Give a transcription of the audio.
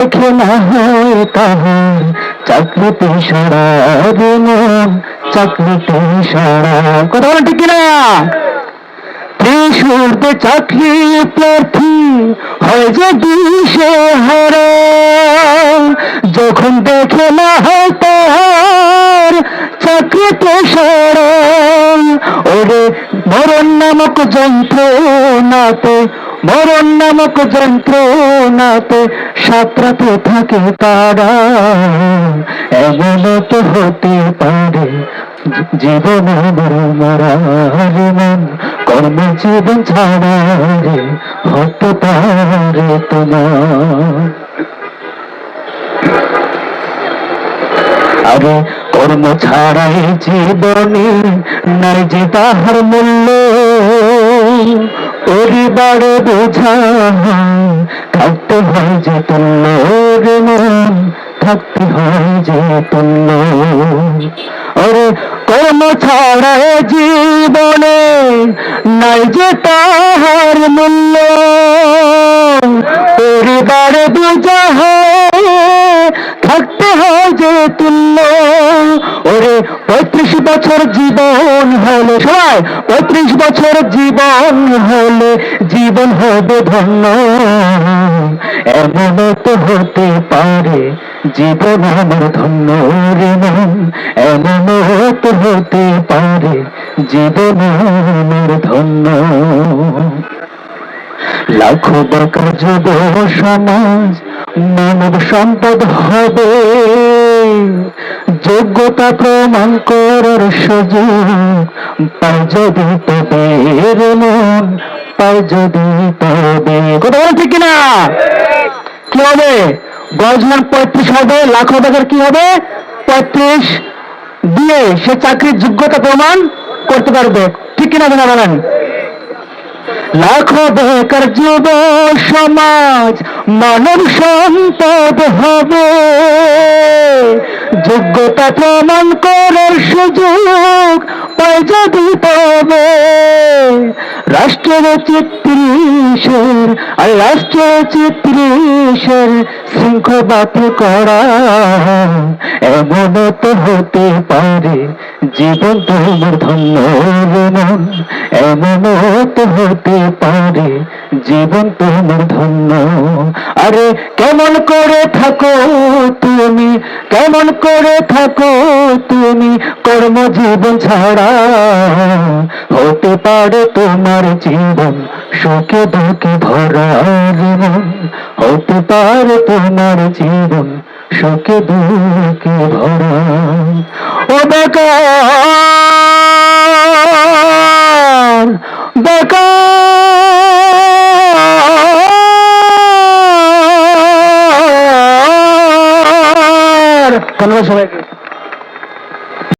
দেখে না হয় তাহার চাকরিতে সারা চাকরিতে সারা কথা ঠিক কিনা? ত্রিশুর্দে চাকরি প্রার্থী হয় যে দিশে হারা। যখন দেখে না হয় তাহার, চাকরিতে সারা ওরে মরণ নামক যন্ত্রণাতে মরণ নামক যন্ত্রণাতে সাঁতরাতে থাকে তারা এমন তো হতে পারে, জীবন আমার মরা কর্ম জীবন ছাড়া হতে পারে তোমার। আরে কর্ম ছাড়াই জীবনে নাই যে তাহার মূল্য। পরিবারে বোঝা থাকতে হয় যে তুল্য থাকতে হয় যে তুল্য। আরে কর্ম ছাড়াই জীবনে নাই যে তাহার মূল্য। পরিবারে বোঝা থাকতে হয় যে তুল্য। ওরে পঁয়ত্রিশ বছর জীবন হলে, সবাই, পঁয়ত্রিশ বছর জীবন হলে জীবন হবে ধন্য। এমন তো হতে পারে জীবন আমার ধন্য রে মন। এমন তো হতে পারে জীবন আমার ধন্য। লাখো বেকার যুব সমাজ, মানব সম্পদ হবে। যোগ্যতা প্রমাণ করার সুযোগ পাই যদি তবে রে মন, পাই যদি তবে কথা বলেন ঠিক কিনা? কি হবে? গজমান পঁয়ত্রিশ হবে, লাখো বেকার কি হবে? পঁয়ত্রিশ দিয়ে সে চাকরির যোগ্যতা প্রমাণ করতে পারবে। ঠিক কিনা কিনা বলেন? লাখো বেকার যুব সমাজ, মানব সম্পদ হবে। যোগ্যতা প্রমাণ করার সুযোগ পাই যদি তবে রাষ্ট্রের চিত্রিশের আর রাষ্ট্রের চিত্রিশের শৃঙ্খবাদ করা এমন তো হতে পারে, জীবন তোমার ধন্য মন এমন তো হতে পারে, জীবন তোমার ধন্য আরে কেমন করে থাকো তুমি, কেমন করে থাকো তুমি, কর্মজীবন ছাড়া হতে পারে তোমার জীবন, সুখে দুঃখে ভরা মন হতে পারে তোমার জীবন, সুখে দুঃখে ভরা। ও বেকার বেকার। ধন্যবাদ সবাইকে।